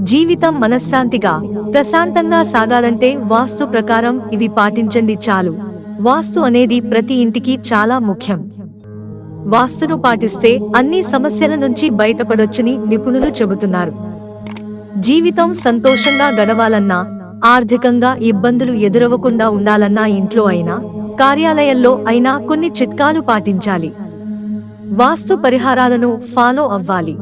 జీవితం మనశ్శాంతిగా ప్రశాంతంగా సాగాలంటే వాస్తు ప్రకారం ఇవి పాటించండి చాలు. వాస్తు అనేది ప్రతి ఇంటికి చాలా ముఖ్యం. వాస్తును పాటిస్తే అన్ని సమస్యల నుంచి బయటపడొచ్చని నిపుణులు చెబుతున్నారు. జీవితం సంతోషంగా గడవాలన్నా ఆర్థికంగా ఇబ్బందులు ఎదురవ్వకుండా ఉండాలన్నా ఇంట్లో అయినా కార్యాలయంలో అయినా కొన్ని చిట్కాలు పాటించాలి. వాస్తు పరిహారాలను ఫాలో అవ్వాలి.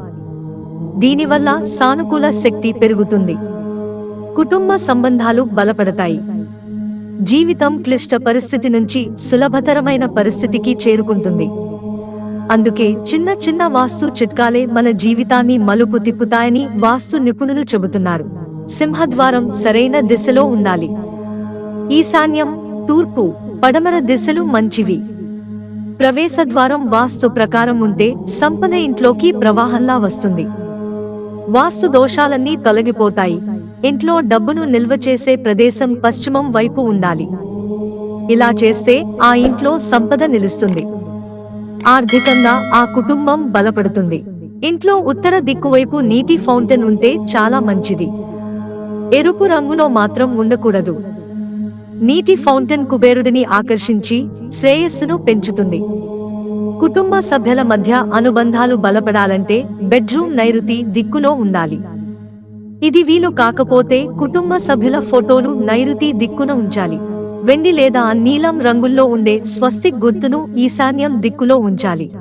దీనివల్ల సానుకూల శక్తి పెరుగుతుంది. కుటుంబ సంబంధాలు బలపడతాయి. జీవితం క్లిష్ట పరిస్థితి నుంచి సులభతరమైన పరిస్థితికి చేరుకుంటుంది. అందుకే చిన్న చిన్న వాస్తు చిట్కాలే మన జీవితాన్ని మలుపు తిప్పుతాయని వాస్తు నిపుణులు చెబుతున్నారు. సింహద్వారం సరైన దిశలో ఉండాలి. ఈశాన్యం తూర్పు పడమర దిశలు మంచివి. ప్రవేశద్వారం వాస్తు ప్రకారం ఉంటే సంపద ఇంట్లోకి ప్రవాహంలా వస్తుంది. వాస్తు దోషాలన్నీ తొలగిపోతాయి. ఇంట్లో డబ్బును నిల్వ చేసే ప్రదేశం పశ్చిమం వైపు ఉండాలి. ఇలా చేస్తే ఆ ఇంట్లో సంపద నిలుస్తుంది. ఆర్థికంగా ఆ కుటుంబం బలపడుతుంది. ఇంట్లో ఉత్తర దిక్కువైపు నీటి ఫౌంటైన్ ఉంటే చాలా మంచిది. ఎరుపు రంగులో మాత్రం ఉండకూడదు. నీటి ఫౌంటైన్ కుబేరుడిని ఆకర్షించి శ్రేయస్సును పెంచుతుంది. కుటుంబ సభ్యుల మధ్య అనుబంధాలు బలపడాలంటే బెడ్రూమ్ నైరుతి దిక్కులో ఉండాలి. ఇది వీలు కాకపోతే కుటుంబ సభ్యుల ఫోటోను నైరుతి దిక్కున ఉంచాలి. వెండి లేదా నీలం రంగుల్లో ఉండే స్వస్తిక్ గుర్తును ఈశాన్యం దిక్కులో ఉంచాలి.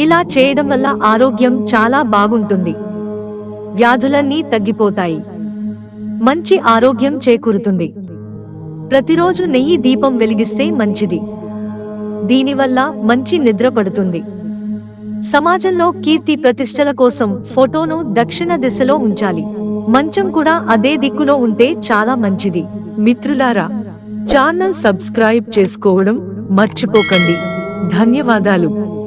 ఇలా చేయడం వల్ల ఆరోగ్యం చాలా బాగుంటుంది. వ్యాధులన్నీ తగ్గిపోతాయి. మంచి ఆరోగ్యం చేకూరుతుంది. ప్రతిరోజు నెయ్యి దీపం వెలిగిస్తే మంచిది. దీనివల్ల మంచి నిద్ర పడుతుంది. సమాజంలో కీర్తి ప్రతిష్టల కోసం ఫోటోను దక్షిణ దిశలో ఉంచాలి. మంచం కూడా అదే దిక్కులో ఉంటే చాలా మంచిది. మిత్రులారా ఛానల్ సబ్స్క్రైబ్ చేసుకోవడం మర్చిపోకండి. ధన్యవాదాలు.